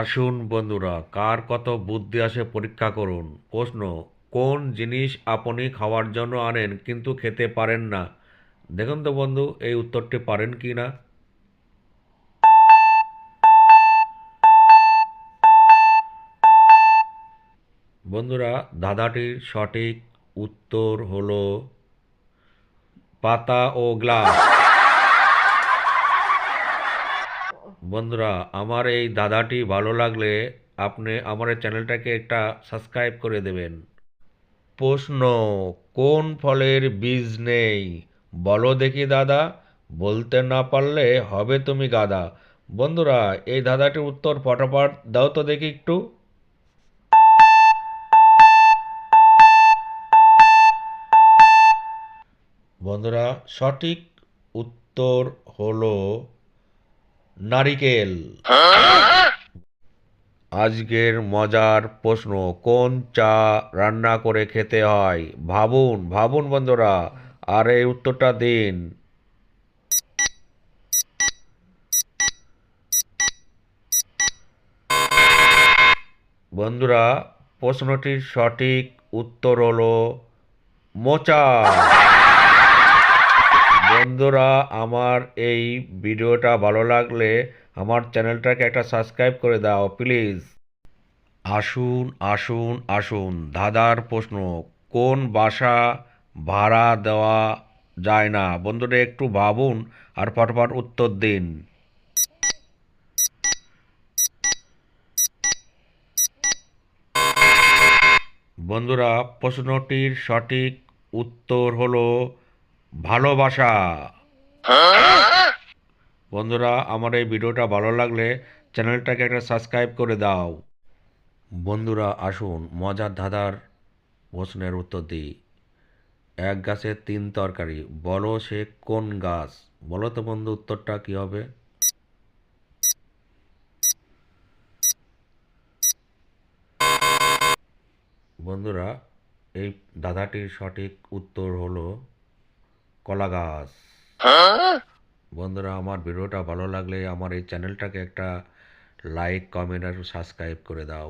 আসুন বন্ধুরা, কার কত বুদ্ধি আসে পরীক্ষা করুন। প্রশ্ন, কোন জিনিস আপনি খাওয়ার জন্য আনেন কিন্তু খেতে পারেন না? দেখুন তো বন্ধু, এই উত্তরটি পারেন কি না? বন্ধুরা দাদাটির সঠিক উত্তর হলো পাতা ও গ্লাস। বন্ধুরা, আমার এই দাদাটি ভালো লাগলে আপনি আমার চ্যানেলটাকে একটা সাবস্ক্রাইব করে দেবেন। প্রশ্ন, কোন ফলের বীজ নেই? বলো দেখি দাদা, বলতে না পারলে হবে তুমি গাদা। বন্ধুরা, এই দাদাটির উত্তর ফটাফট দাও তো দেখি একটু। বন্ধুরা, সঠিক উত্তর হলো নারিকেল। আজকের মজার প্রশ্ন, কোন চা রান্না করে খেতে হয়? ভাবুন ভাবুন বন্ধুরা, আর এই উত্তরটা দিন। বন্ধুরা, প্রশ্নটির সঠিক উত্তর হলো মোচা। বন্ধুরা, আমার এই ভিডিওটা ভালো লাগলে আমার চ্যানেলটাকে একটা সাবস্ক্রাইব করে দাও, প্লিজ। আসুন আসুন আসুন। দাদার প্রশ্ন, কোন বাসা ভাড়া দেওয়া যায় না? বন্ধুরা, একটু ভাবুন আর ফটফট উত্তর দিন। বন্ধুরা, প্রশ্নটির সঠিক উত্তর হলো ভালোবাসা। বন্ধুরা আমার এই ভিডিওটা ভালো লাগলে চ্যানেলটাকে একটা সাবস্ক্রাইব করে দাও। বন্ধুরা আসুন মজার ধাঁধার প্রশ্নের উত্তর দিই। এক গাছের তিন তরকারি বলো সে কোন গাছ? বলো তো বন্ধু উত্তরটা কি হবে? বন্ধুরা এই দাদাটির সঠিক উত্তর হলো কলা গাছ। বন্ধুরা আমার ভিডিওটা ভালো লাগলে আমার এই চ্যানেলটাকে একটা লাইক কমেন্ট আর সাবস্ক্রাইব করে দাও।